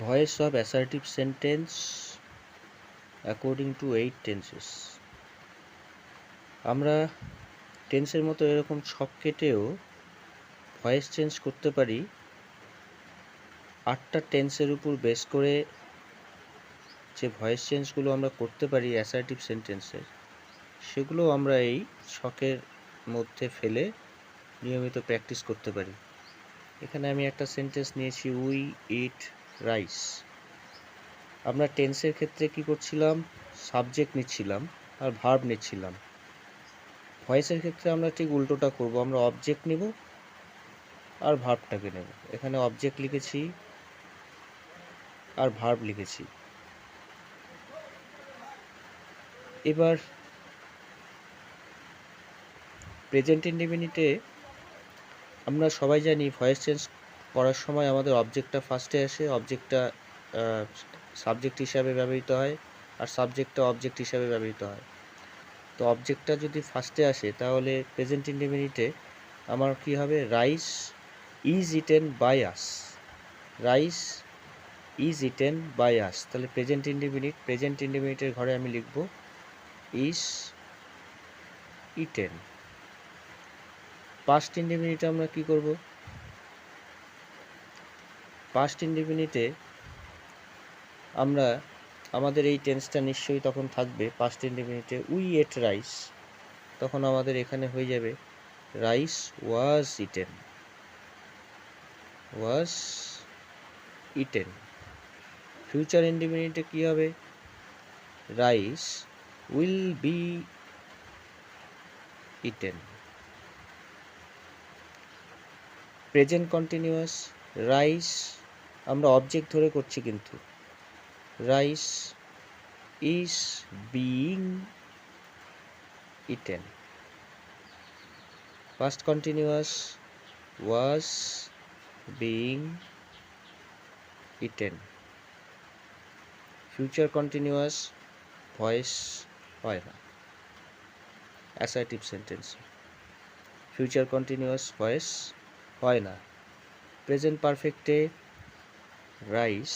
Voice of assertive sentence according to eight tenses আমরা টেন্সের মতো এরকম ছক কেটেও ভয়েস চেঞ্জ করতে পারি। আটটা টেন্সের উপর বেস করে যে ভয়েস চেঞ্জগুলো আমরা করতে পারি অ্যাসার্টিভ সেন্টেন্সের সেগুলো আমরা এই ছকের মধ্যে ফেলে নিয়মিত প্র্যাকটিস করতে পারি। এখানে আমি একটা সেন্টেন্স নিয়েছি, উই, ইট রাইস। আমরা টেন্সের ক্ষেত্রে কি করছিলাম? সাবজেক্ট নিচ্ছিলাম আর ভার্ব নিচ্ছিলাম। ভয়েসের ক্ষেত্রে আমরা ঠিক উল্টোটা করব। আমরা অবজেক্ট নেব আর ভার্বটাকে নেব। এখানে অবজেক্ট লিখেছি আর ভার্ব লিখেছি। এবার প্রেজেন্ট ইন্ডিমিনিটে আমরা সবাই জানি ভয়েস চেঞ্জ করার সময় আমাদের অবজেক্টটা ফার্স্টে আসে অবজেক্টটা সাবজেক্ট হিসাবে ব্যবহৃত হয় আর সাবজেক্টটা অবজেক্ট হিসাবে ব্যবহৃত হয়। তো অবজেক্টটা যদি ফার্স্টে আসে, তাহলে প্রেজেন্ট ইন্ডিমিনিটে আমার কি হবে? Rice is eaten by us rice is eaten by us তাহলে প্রেজেন্ট ইন্ডিমিনিট প্রেজেন্ট ইন্ডিমিনিটের ঘরে আমি লিখব ইজ ইটেন পাস্ট ইন্ডিমিনিটে আমরা কি করব? পাস্ট ইন্ডিমিনিটে আমরা আমাদের এই টেন্সটা নিশ্চয়ই তখন থাকবে পাস্ট ইন্ডিমিনিটে উই এট রাইস তখন আমাদের এখানে হয়ে যাবে rice was eaten was eaten future ইন্ডিমিনিটে কি হবে rice will be eaten present continuous rice আমরা অবজেক্ট ধরে করছি কিন্তু। Rice is being eaten past continuous was being eaten future continuous voice হয় না। Assertive sentence future continuous voice হয় না। Present পারফেক্টে rice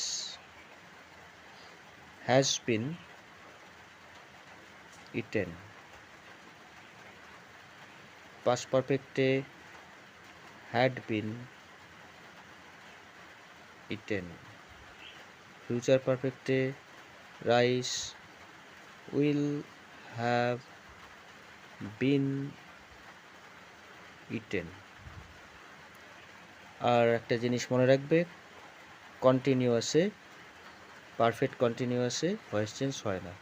has been eaten past perfecte had been eaten future perfecte rice will have been eaten আর একটা জিনিস মনে রাখবে কন্টিনিউয়াসে পারফেক্ট কন্টিনিউয়াসে ভয়েস চেঞ্জ হয় না।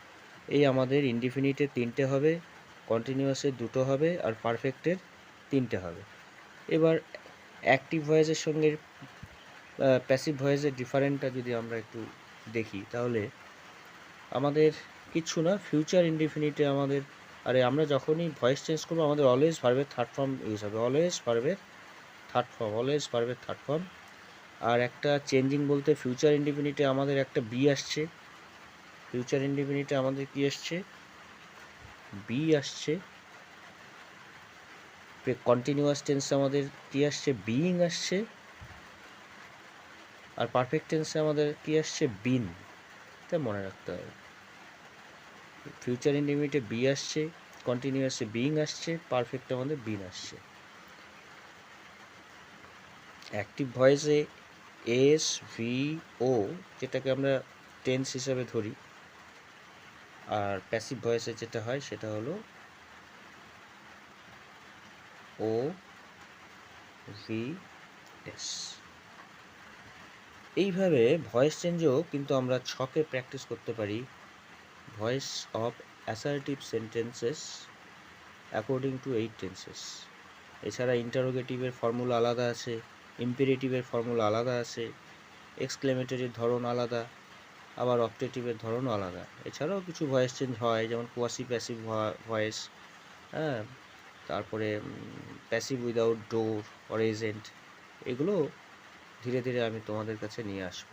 এই আমাদের ইনডিফিনিটের তিনটে হবে কন্টিনিউয়াসের দুটো হবে আর পারফেক্টের তিনটে হবে। এবার অ্যাক্টিভ ভয়েসের সঙ্গে প্যাসিভ ভয়েসের ডিফারেন্টটা যদি আমরা একটু দেখি, তাহলে আমাদের কিচ্ছু না ফিউচার ইনডিফিনিটে আমাদের, আরে আমরা যখনই ভয়েস চেঞ্জ করব, আমাদের অলওয়েজ ভার্বের থার্ড ফর্ম ইউজ হবে অলওয়েজ ভার্বের থার্ড ফর্ম অলওয়েজ ভার্বের থার্ড ফর্ম আর একটা চেঞ্জিং বলতে ফিউচার ইনডিফিনিটে আমাদের একটা বি আসছে। ফিউচার ইনডিফিনিটে আমাদের কি আসছে? বি আসছে। কন্টিনিউয়াস টেন্সে আমাদের কি আসছে? বিইং আসছে। আর পারফেক্ট টেন্সে আমাদের কি আসছে? বিন তা মনে রাখতে হবে। ফিউচার ইন্ডিমিটে বি আসছে কন্টিনিউয়াসে বিইং আসছে পারফেক্ট আমাদের বিন আসছে। অ্যাক্টিভ ভয়েসে এস ভি ও যেটাকে আমরা টেন্স হিসাবে ধরি, আর প্যাসিভ ভয়েসে যেটা হয় সেটা হলো ও ভি এস এইভাবে ভয়েস চেঞ্জও কিন্তু আমরা ছকে প্র্যাকটিস করতে পারি। Voice of assertive sentences according to eight tenses এছাড়া ইন্টারোগেটিভের ফর্মুলা আলাদা আছে। ইম্পিরেটিভের ফর্মুলা আলাদা আছে, এক্সক্লেমেটরির ধরন আলাদা, আবার অপটেটিভের ধরনও আলাদা। এছাড়াও কিছু ভয়েস চেঞ্জ হয়, যেমন কোয়াসি প্যাসিভ ভয়েস হ্যাঁ? তারপরে passive without doer or agent এগুলো ধীরে ধীরে আমি তোমাদের কাছে নিয়ে আসব।